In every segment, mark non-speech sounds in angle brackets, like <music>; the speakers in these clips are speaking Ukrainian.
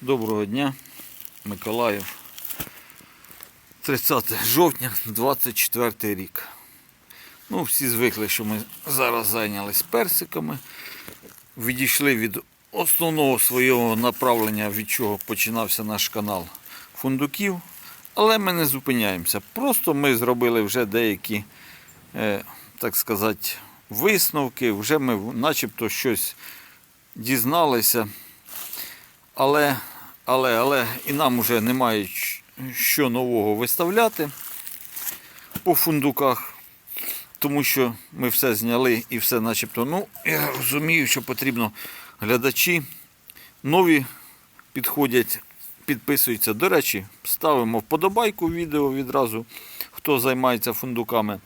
Доброго дня, Миколаїв. 30 жовтня 24 рік. Ну, всі звикли, що ми зараз зайнялись персиками. Відійшли від основного свого направлення, від чого починався наш канал фундуків. Але ми не зупиняємося. Просто ми зробили вже деякі, е, так сказати, висновки. Вже ми начебто щось дізналися. Але, але, але і нам вже немає що нового виставляти по фундуках, тому що ми все зняли і все начебто. Ну, я розумію, що потрібно глядачі нові підходять, підписуються. До речі, ставимо вподобайку відео відразу, хто займається фундуками.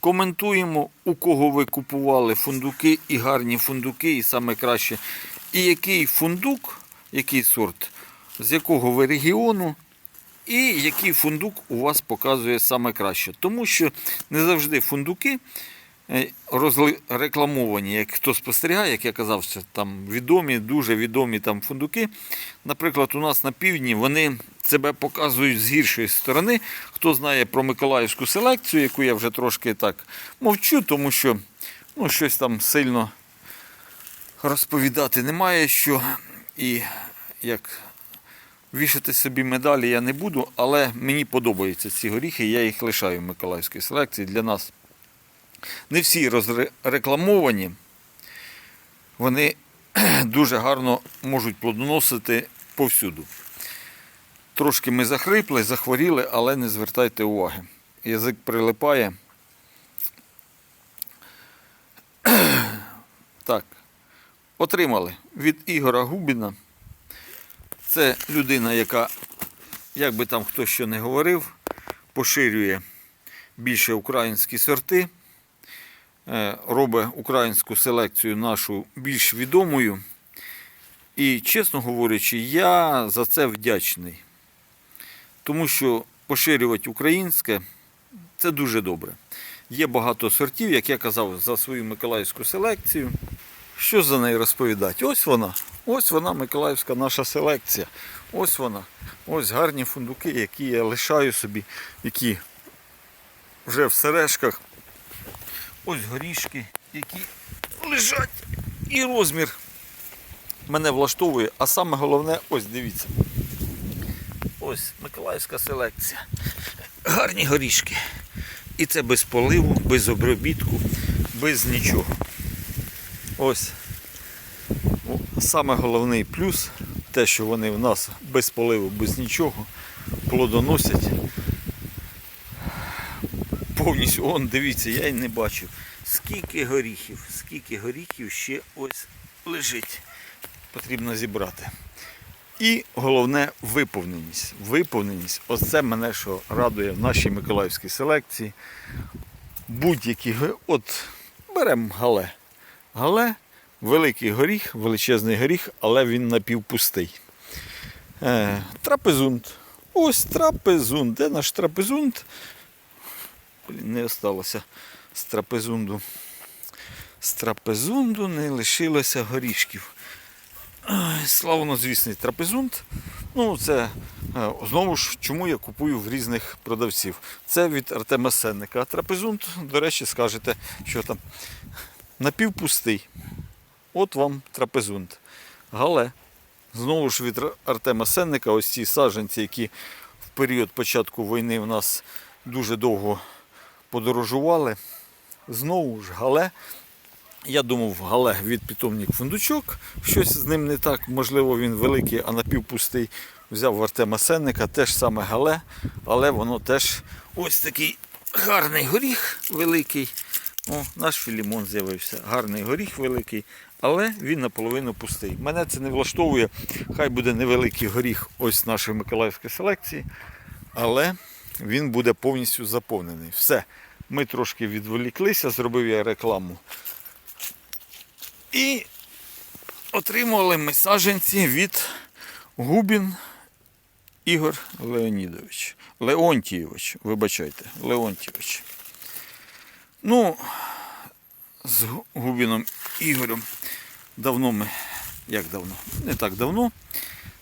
Коментуємо, у кого ви купували фундуки і гарні фундуки, і саме краще. І який фундук, який сорт, з якого ви регіону, і який фундук у вас показує саме краще. Тому що не завжди фундуки е, рекламовані, як хто спостерігає, як я казав, що там відомі, дуже відомі там фундуки. Наприклад, у нас на півдні вони себе показують з гіршої сторони. Хто знає про миколаївську селекцію, яку я вже трошки так мовчу, тому що ну, щось там сильно розповідати немає що. І як вішати собі медалі я не буду, але мені подобаються ці горіхи, я їх лишаю в миколаївській селекції для нас. Не всі розрекламовані, вони <clears throat> дуже гарно можуть плодоносити повсюду. Трошки ми захрипли, захворіли, але не звертайте уваги. Язик прилипає. <clears throat> Так, отримали від Ігора Губіна. Це людина, яка, як би там хто що не говорив, поширює більше українські сорти, е, робить українську селекцію нашу більш відомою. І, чесно говорячи, я за це вдячний. Тому що поширювати українське це дуже добре. Є багато сортів, як я казав, за свою миколаївську селекцію. Що за неї розповідати? Ось вона. Ось вона, миколаївська наша селекція. Ось вона. Ось гарні фундуки, які я лишаю собі, які вже в сережках. Ось горішки, які лежать. І розмір мене влаштовує. А саме головне, ось дивіться. Ось миколаївська селекція. Гарні горішки. І це без поливу, без обробітку, без нічого. Ось. Саме головний плюс те, що вони в нас без поливу, без нічого, плодоносять. Повністю, он, дивіться, я й не бачив. Скільки горіхів, скільки горіхів ще ось лежить. Потрібно зібрати. І головне виповненість. Виповненість. Оце мене що радує в нашій миколаївській селекції. Будь-які от беремо гале. Гале великий горіх, величезний горіх, але він напівпустий. Е, трапезунт. Ось трапезунт. Де наш трапезунт? Блін, не осталося з трапезунду. З трапезунду не лишилося горішків. Ай, Славнозвісний трапезунт. Ну, це е, знову ж чому я купую в різних продавців. Це від Артема Сенника. Трапезунт, до речі, скажете, що там напівпустий. От вам трапезунт. Гале. Знову ж від Артема Сенника, ось ці саджанці, які в період початку війни в нас дуже довго подорожували. Знову ж гале. Я думав, гале від питомник фундучок. Щось з ним не так. Можливо, він великий, а напівпустий. Взяв в Артема Сенника, теж саме гале, але воно теж ось такий гарний горіх великий. О, наш філімон з'явився. Гарний горіх великий, але він наполовину пустий. Мене це не влаштовує. Хай буде невеликий горіх ось нашої миколаївської селекції, але він буде повністю заповнений. Все. Ми трошки відволіклися, зробив я рекламу. І отримували ми саджанці від Губін Ігор Леонідович. Леонтійович, вибачайте, Леонтійович. Ну, з Губіном Ігорем давно ми, як давно, не так давно,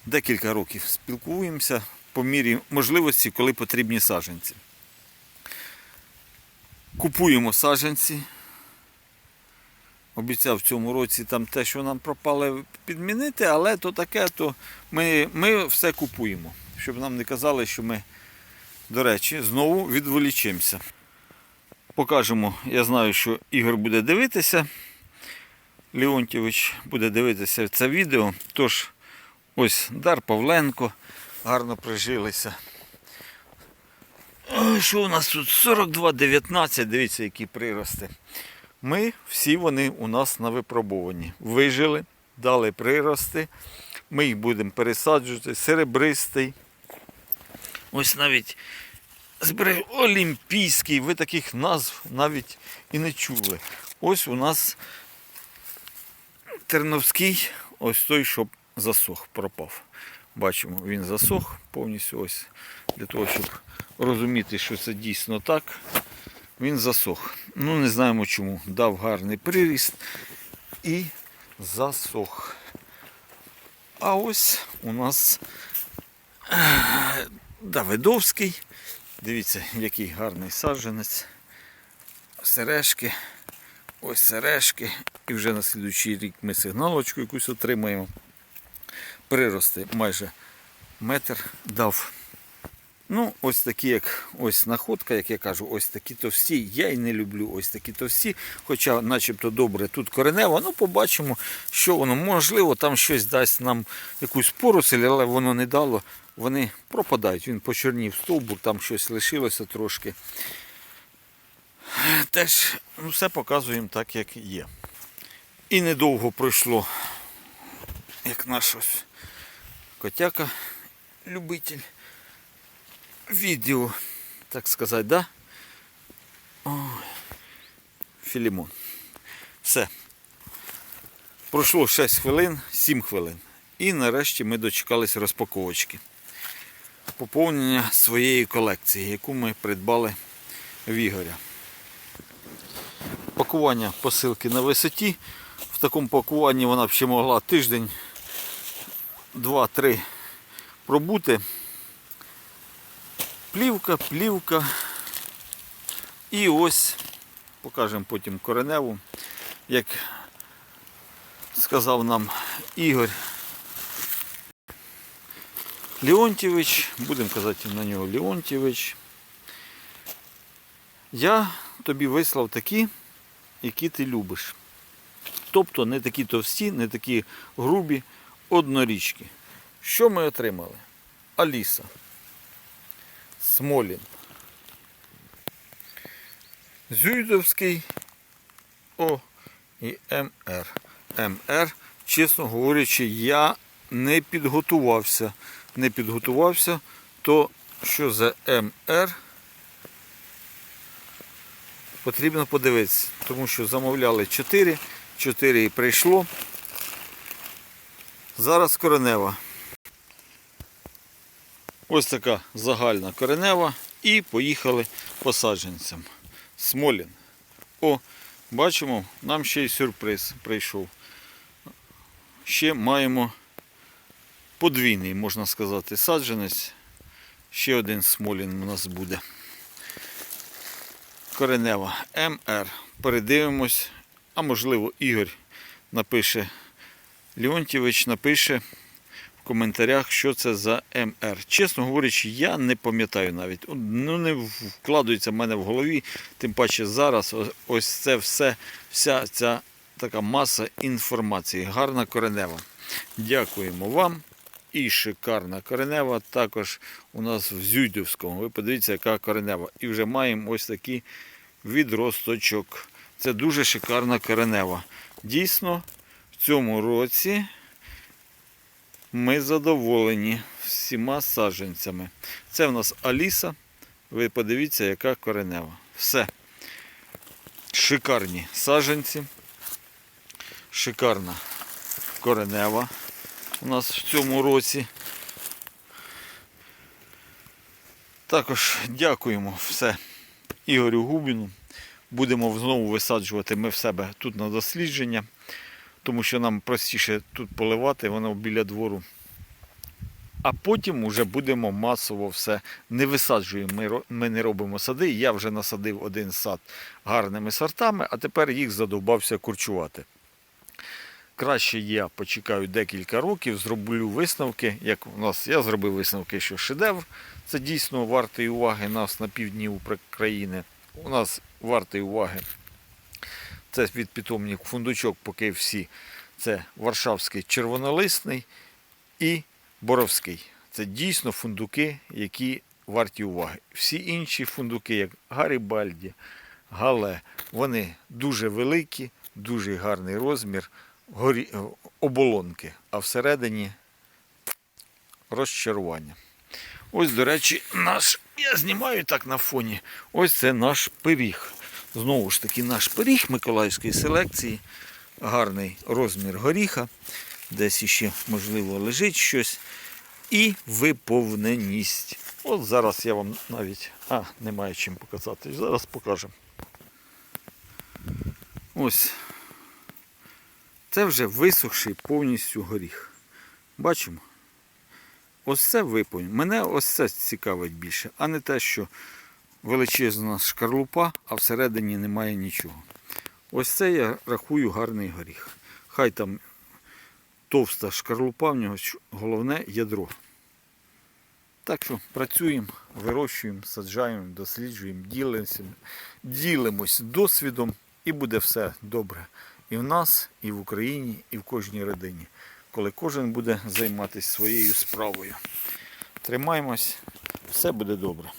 декілька років спілкуємося по мірі можливості, коли потрібні саджанці. Купуємо саджанці. Обіцяв в цьому році там те, що нам пропало підмінити, але то таке, то ми, ми все купуємо. Щоб нам не казали, що ми, до речі, знову відволічемося. Покажемо, я знаю, що Ігор буде дивитися. Леонтьович буде дивитися це відео. Тож, ось Дар Павленко, гарно прижилися. Що у нас тут? 42,19, дивіться, які прирости. Ми всі вони у нас на випробовані. Вижили, дали прирости. Ми їх будемо пересаджувати. Серебристий. Ось навіть зберег Олімпійський. Ви таких назв навіть і не чули. Ось у нас Терновський, ось той, що засох, пропав. Бачимо, він засох повністю ось для того, щоб розуміти, що це дійсно так. Він засох. Ну, не знаємо чому. Дав гарний приріст і засох. А ось у нас Давидовський. Дивіться, який гарний саджанець. Сережки. Ось сережки. І вже на слідуючий рік ми сигналочку якусь отримаємо. Прирости майже метр дав. Ну, ось такі, як ось находка, як я кажу, ось такі товсті. Я і не люблю ось такі товсті, хоча начебто добре тут коренево. Ну, побачимо, що воно. Можливо, там щось дасть нам якусь поросль, але воно не дало. Вони пропадають. Він почорнів стовбур, там щось лишилося трошки. Теж ну, все показуємо так, як є. І недовго пройшло, як наш ось котяка, любитель відео, так сказати, да? Ой, Філімон. Все. Пройшло 6 хвилин, 7 хвилин. І нарешті ми дочекались розпаковочки. Поповнення своєї колекції, яку ми придбали в Ігоря. Пакування посилки на висоті. В такому пакуванні вона б ще могла тиждень, два-три пробути. Плівка, плівка. І ось покажемо потім кореневу. Як сказав нам Ігор Леонтьєвич, будемо казати на нього Леонтьєвич. Я тобі вислав такі, які ти любиш. Тобто не такі товсті, не такі грубі однорічки. Що ми отримали? Аліса. Смолін. Зюйдовський О і МР. МР, чесно говорячи, я не підготувався. Не підготувався, то що за МР потрібно подивитися, тому що замовляли 4, 4 і прийшло. Зараз коренева. Ось така загальна коренева. І поїхали посадженцям. Смолін. О, бачимо, нам ще й сюрприз прийшов. Ще маємо подвійний, можна сказати, саджанець. Ще один смолін у нас буде. Коренева МР. Передивимось. А можливо, Ігор напише, Леонтьєвич напише коментарях, що це за МР. Чесно говорячи, я не пам'ятаю навіть. Ну, не вкладається в мене в голові. Тим паче зараз ось це все, вся ця така маса інформації. Гарна коренева. Дякуємо вам. І шикарна коренева також у нас в Зюйдівському. Ви подивіться, яка коренева. І вже маємо ось такий відросточок. Це дуже шикарна коренева. Дійсно, в цьому році ми задоволені всіма саджанцями. Це в нас Аліса. Ви подивіться, яка коренева. Все. Шикарні саджанці. Шикарна коренева у нас в цьому році. Також дякуємо все Ігорю Губіну. Будемо знову висаджувати ми в себе тут на дослідження, тому що нам простіше тут поливати, воно біля двору. а потім вже будемо масово все не висаджуємо. Ми, не робимо сади. Я вже насадив один сад гарними сортами, а тепер їх задовбався курчувати. Краще я почекаю декілька років, зроблю висновки. Як у нас я зробив висновки, що шедевр це дійсно вартий уваги нас на півдні України. У нас вартий уваги. Це від питомник фундучок, поки всі. Це Варшавський червонолисний і Боровський. Це дійсно фундуки, які варті уваги. Всі інші фундуки, як Гарібальді, Гале, вони дуже великі, дуже гарний розмір, горі... оболонки, а всередині розчарування. Ось, до речі, наш, я знімаю так на фоні. Ось це наш пиріг. Знову ж таки, наш пиріг Миколаївської селекції. Гарний розмір горіха. Десь іще, можливо, лежить щось. І виповненість. От зараз я вам навіть. А, немає чим показати. Зараз покажемо. Ось. Це вже висохший повністю горіх. Бачимо? Ось це виповнено. Мене ось це цікавить більше, а не те, що величезна шкарлупа, а всередині немає нічого. Ось це я рахую гарний горіх. Хай там товста шкарлупа в нього, головне ядро. Так що працюємо, вирощуємо, саджаємо, досліджуємо, ділимося, ділимось досвідом і буде все добре. І в нас, і в Україні, і в кожній родині, коли кожен буде займатися своєю справою. Тримаємось, все буде добре.